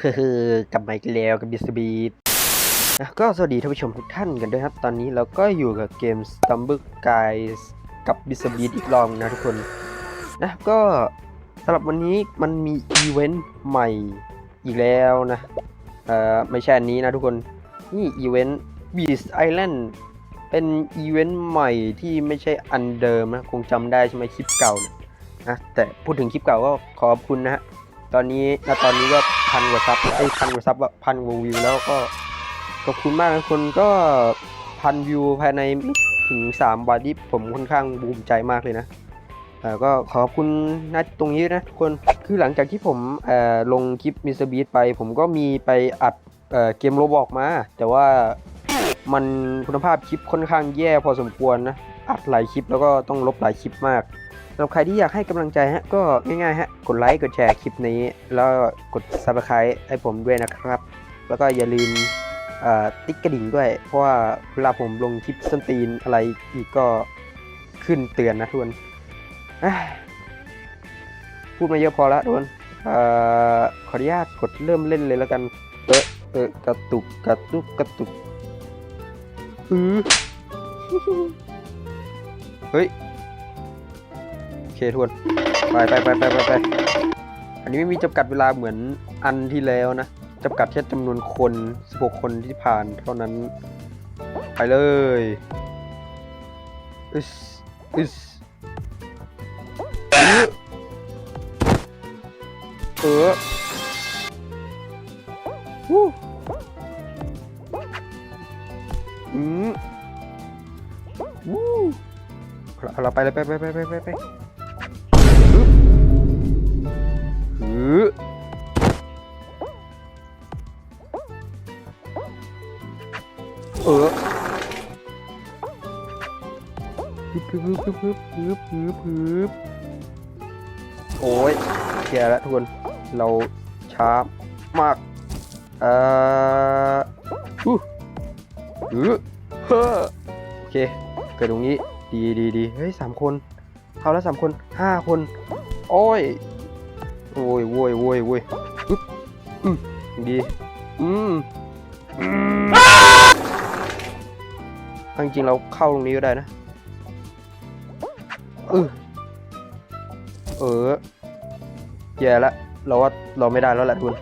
คือกลับมาอีกแล้วกับบิสบีดนะก็สวัสดีท่านผู้ชมทุกท่านกันด้วยครับ ตอนนี้เราก็อยู่กับเกม Stumble Guys กับบิสบีดอีกรอบนะทุกคน นะก็สำหรับวันนี้มันมีอีเวนต์ใหม่อีกแล้วนะ เอ่อ ไม่ใช่อันนี้นะทุกคน นี่อีเวนต์ Beast Island เป็นอีเวนต์ใหม่ที่ไม่ใช่อันเดิมนะ คงจำได้ใช่ไหมคลิปเก่านี่ยนะแต่พูดถึงคลิปเก่าก็ขอบคุณนะฮะ ตอนนี้ณตอนนี้ก็ พันกว่าซับไอ้พันกว่าซับพันกว่าวิวแล้วก็ขอบคุณมากนะคนก็พันวิวภายในถึง 3 วันที่ผมค่อนข้างภูมใจมากเลยนะก็ขอบคุณนะตรงนี้นะทุกคนคือหลังจากที่ผมลงคลิปมิสเตอร์บีไป ผมก็มีไปอัดเอเกมโรบอกมา แต่ว่ามันคุณภาพคลิปค่อนข้างแย่พอสมควรนะ อัดหลายคลิปแล้วก็ต้องลบหลายคลิปมาก สำหรับใครที่อยากให้กำลังใจฮะก็ง่ายๆฮะกดไลค์กดแชร์คลิปนี้ แล้วกด subscribe ให้ผมด้วยนะครับ แล้วก็อย่าลืมติ๊กกระดิ่งด้วย เพราะว่าเวลาผมลงคลิปสนตีนอะไรอีกก็ขึ้นเตือนนะทุกคนพูดมาเยอะพอแล้วทุกคนขออนุญาตกดเริ่มเล่นเลยแล้วกันเออเออกระตุกกระตุกกระตุกเฮ้ย เคทวนไปไปไปไปไปไปอันนี้ไม่มีจำกัดเวลาเหมือนอันที่แล้วนะจำกัดแค่จำนวนคน 16 คนที่ผ่านเท่านั้น ไปเลยอึสอึสอื้อเออวู้อืมวู้เอาเราไปเลยไปไปไปไปไป ออฮึบฮึบฮึบฮึบฮึบฮึบฮึบโอ้ยแย่แล้วทุกคนเราช้ามากเอ่อฮู้ฮึบเฮ้อโอเค เกิดตรงนี้ ดีดีดีเฮ้ยสามคนเข้าแล้วสามคนห้าคน โอ้ยโอ้ยโว้ยโว้ยโว้ยอึ๊บอืมดี อืมอืม จริงๆเราเข้าตรงนี้ก็ได้นะเออเออแย่ละเราว่าเราไม่ได้แล้วแหละทุกคน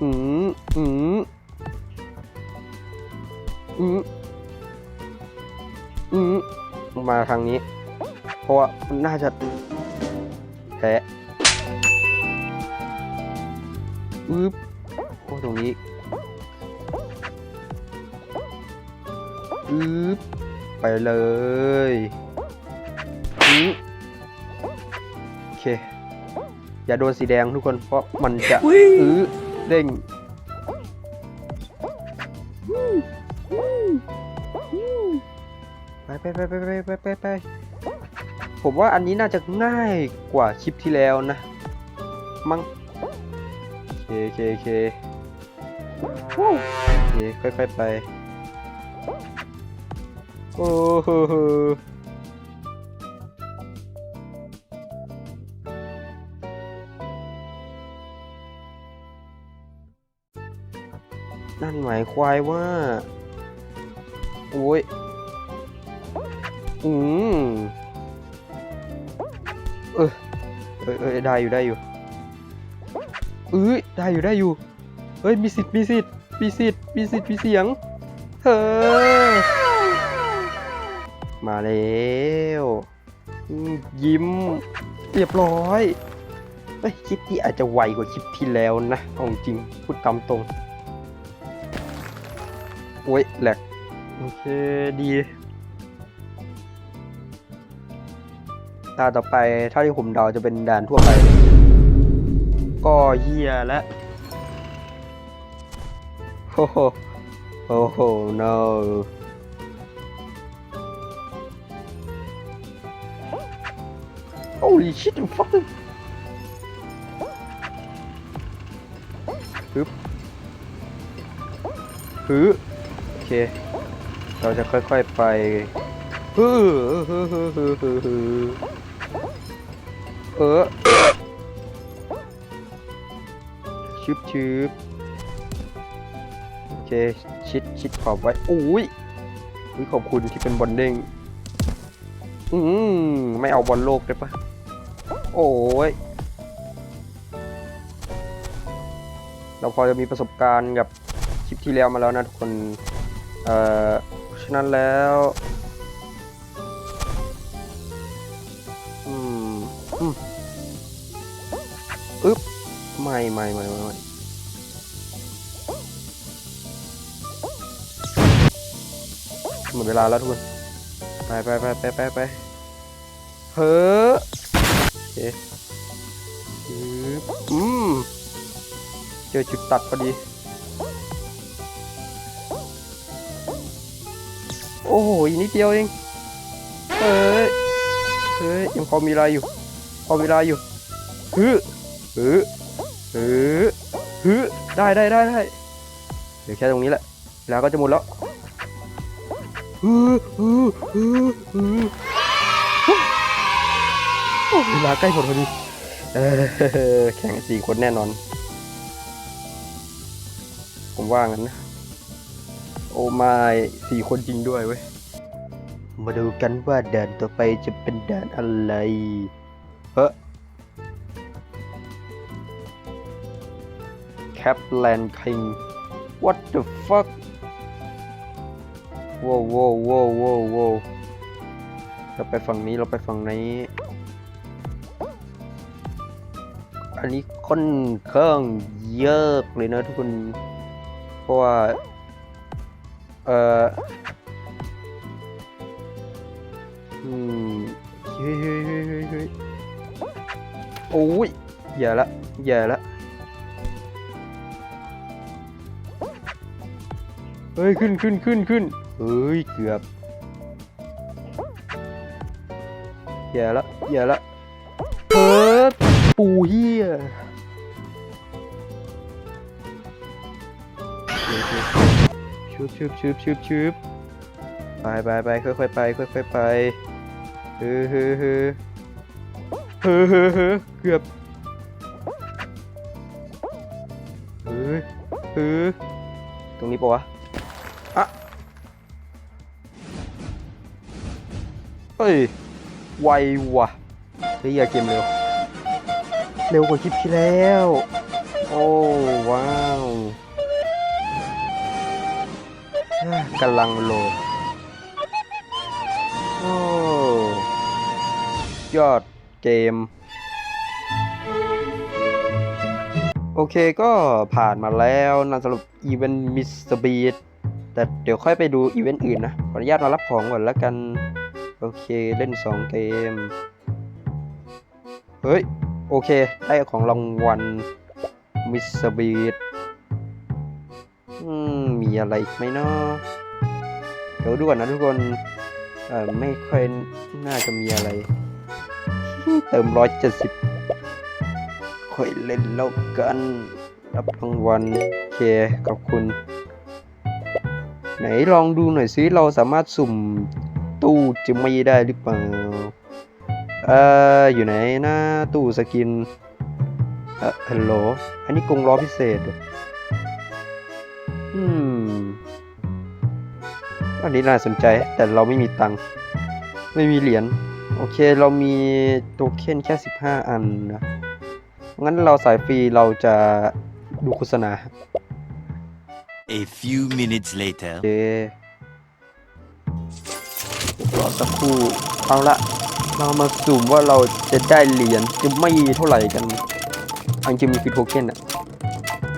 อืมอืมอืมอืมมาทางนี้ เพราะว่ามันน่าจะแพ้อึ๊บโอ้ตรงนี้ อืบไปเลยโอเค อย่าโดนสีแดงทุกคน เพราะมันจะอือเด้งไปไปไปไปไปไปไปผมว่าอันนี้น่าจะง่ายกว่าคลิปที่แล้วนะ มั้งเคโอเคเคเคค่อยๆไป โอ้โหนั่นหมายควายว่า โอ้ย อืมเออเออเออได้อยู่ได้อยู่เอ้ยได้อยู่ได้อยู่ เฮ้ย มีสิทธิ์มีสิทธิ์มีสิทธิ์มีสิทธิ์มีเสียง เฮ้ย มาแล้วยิ้ม เรียบร้อยเฮ้ยคลิปนี้อาจจะไวกว่าคลิปที่แล้วนะเอาจริงพูดตามตรงโอ้ยแหลกโอเคดีตาต่อไปเท่าที่ผมเดาจะเป็นด่านทั่วไป ก็เฮียแล้วโอ้โหโอ้โห no holy shit you fucking ฮึบฮึโอเค เราจะค่อยๆไปฮึฮึฮึฮึฮึฮึเออชึบชึบโอเค ชิดชิดขอบไว้อุ้ยอุ้ยขอบคุณที่เป็นบอลเด้งอืมไม่เอาบอลโลกได้ปะ โอ้ย เราพอจะมีประสบการณ์กับคลิปที่แล้วมาแล้วนะทุกคน เอ่อ ฉะนั้นแล้ว อืมอืมอึ๊บ ไม่ไม่ไม่ไม่ไม่หมดเวลาแล้วทุกคน ไปไปไปไปไปไปเฮ้อ เคอึ๊บอืมเจอจุดตัดพอดี โอ้โหอีกนิดเดียวเอง เฮ้ย เฮ้ยยังพอมีเวลาอยู่ พอมีเวลาอยู่ฮึฮึฮึฮึได้ได้ได้ได้เดี๋ยวแค่ตรงนี้แหละ แล้วก็จะหมดแล้วฮึฮึฮึฮึโอ้ เวลาใกล้หมดพอดีแข่งสี่คนแน่นอน ผมว่างั้นนะ โอ้ไม่สี่คนจริงด้วยเว้ย มาดูกันว่าด่านต่อไปจะเป็นด่านอะไร เฮ้แคปแลนคิง what the fuck ว้าวว้าวว้าวว้าวว้าวเราไปฝั่งนี้เราไปฝั่งนี้ อันนี้ค่อนข้างเยอะเลยนะทุกคน เพราะว่า เอ่อ อืมเฮ้ยเฮ้ยเฮ้ยเฮ้ยเฮ้ยโอ้ยอย่าละอย่าละเฮ้ย ขึ้นขึ้นขึ้นขึ้นเฮ้ย เกือบอย่าละอย่าละเพิด ปูเฮียชุบชุบชุบชุบชุบไปไปไปค่อยๆไปค่อยๆไปเฮ้อเฮ้อเฮ้อเฮ้อเฮ้อเฮ้อเกือบเฮ้ยเฮ้อตรงนี้ปะวะอะเฮ้ยไวว่ะเฮ้ยอย่าเกมเร็ว เร็วกว่าคลิปที่แล้ว โอ้ว้าวกำลังโหลด โอ้ยอดเกม โอเคก็ผ่านมาแล้วนะสำหรับอีเวนต์มิสเตอร์บีแต่เดี๋ยวค่อยไปดูอีเวนต์อื่นนะ ขออนุญาตมารับของก่อนแล้วกัน โอเคเล่น 2 เกม เฮ้ย โอเค ได้ของรางวัลมิสบีดมีอะไรอีกไหมเนาะเดี๋ยวดูก่อนนะทุกคน เอ่อไม่ค่อยน่าจะมีอะไร เติมร้อยเจ็ดสิบค่อยเล่นแล้วกัน รับรางวัลโอเคขอบคุณ ไหนลองดูหน่อยซิ เราสามารถสุ่มตู้จิมมี่ได้หรือเปล่า เอ่ออยู่ไหนนะตู้สกินเอ่อฮัลโหลอันนี้กรงล้อพิเศษเหรออืมอันนี้น่าสนใจแต่เราไม่มีตังค์ไม่มีเหรียญโอเคเรามีโทเค็นแค่ 15 อันนะงั้นเราสายฟรีเราจะดูโฆษณา A few minutes later. โอเครอสักครู่เอาละ เรามาสุ่มว่าเราจะได้เหรียญจะไม่เท่าไหร่กัน อันจริงมีฟิโทเค็นอะ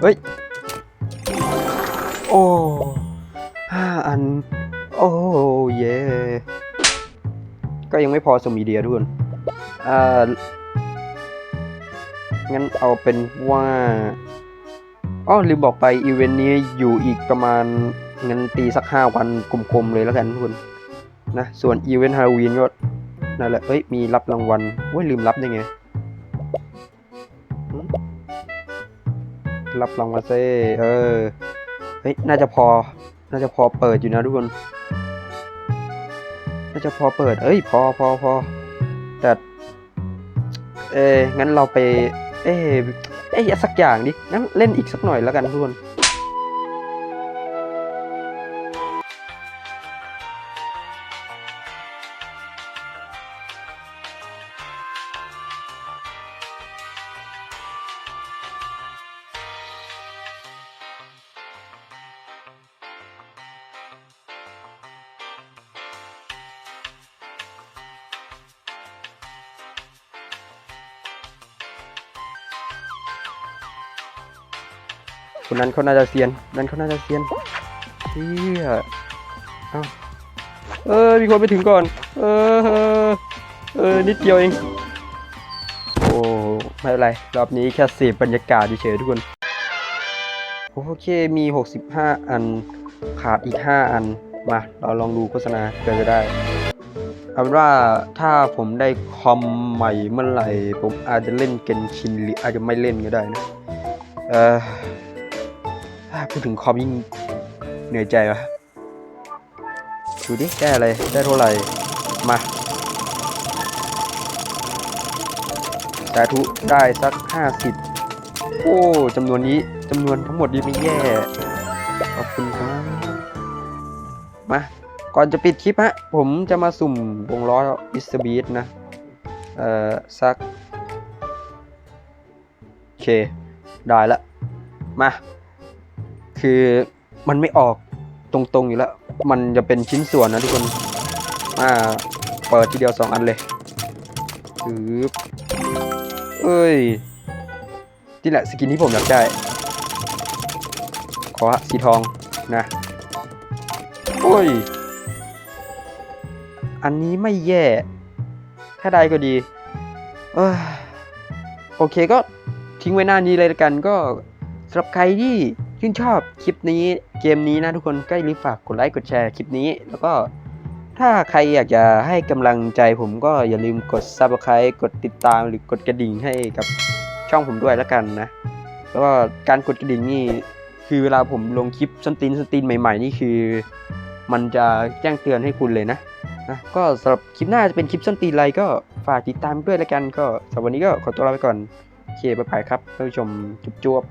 เฮ้ย โอ้ห้าอัน โอ้เย่ก็ยังไม่พอสมีเดียทุกคนอ่างั้นเอาเป็นว่าอ๋อลืมบอกไปอีเวนต์นี้อยู่อีกประมาณงั้นตีสักห้าวันกลมๆเลยแล้วกันทุกคนนะ ส่วนอีเวนต์ฮาโลวีนก็ นั่นแหละเอ้ย มีรับรางวัลเว้ยลืมรับได้ไง รับรางวัลเซ่เออ เฮ้ย น่าจะพอ น่าจะพอเปิดอยู่นะทุกคน น่าจะพอเปิด เอ้ย พอพอพอแต่ เอ้งั้นเราไป เอ้เอ้อ้ยสักอย่างดิ งั้นเล่นอีกสักหน่อยแล้วกันทุกคน คนนั้นเขาน่าจะเซียน นั้นเขาน่าจะเซียนเชี่ยเอ้าเออ มีคนไปถึงก่อน เออ เออ นิดเดียวเอง โอ้ ไม่เป็นไร รอบนี้แค่เสพบรรยากาศเฉยๆทุกคน โอเค มี 65 อัน ขาดอีก 5 อัน มา เราลองดูโฆษณาเผื่อจะได้เอาเป็นว่าถ้าผมได้คอมใหม่เมื่อไหร่ ผมอาจจะเล่นเกนชินหรืออาจจะไม่เล่นก็ได้นะ เออาพูดถึงคอมยิ่งเหนื่อยใจวะดูดิได้อะไร ได้เท่าไหร่ มา สาธุได้สักห้าสิบโอ้จำนวนนี้จำนวนทั้งหมดนี้ไม่แย่ ขอบคุณครับ มา ก่อนจะปิดคลิปฮะ ผมจะมาสุ่มวงล้ออิสบีทนะ เอ่อ สัก โอเค ได้ละ มา คือมันไม่ออกตรงๆอยู่แล้ว มันจะเป็นชิ้นส่วนนะทุกคนมาเปิดทีเดียวสองอันเลยปึ๊บเอ้ย นี่แหละสกินที่ผมอยากได้ ขอสีทองนะโอ้ย อันนี้ไม่แย่ ถ้าได้ก็ดี เอยโอเคก็ทิ้งไว้หน้านี้เลยกันก็สำหรับใครที่ ชื่นชอบคลิปนี้เกมนี้นะทุกคนก็อย่าลืมฝากกดไลค์กดแชร์คลิปนี้ แล้วก็ถ้าใครอยากจะให้กำลังใจผมก็อย่าลืมกด subscribe กดติดตามหรือกดกระดิ่งให้กับช่องผมด้วยละกันนะ แล้วก็การกดกระดิ่งนี่คือเวลาผมลงคลิปส้นตีนส้นตีนใหม่ ๆ นี่คือ มันจะแจ้งเตือนให้คุณเลยนะนะก็สำหรับคลิปหน้าจะเป็นคลิปส้นตีนอะไรก็ฝากติดตามด้วยละกันก็สำหรับวันนี้ก็ขอตัวลาไปก่อนโอเคบ๊ายบายครับท่านผู้ชมจุ๊บ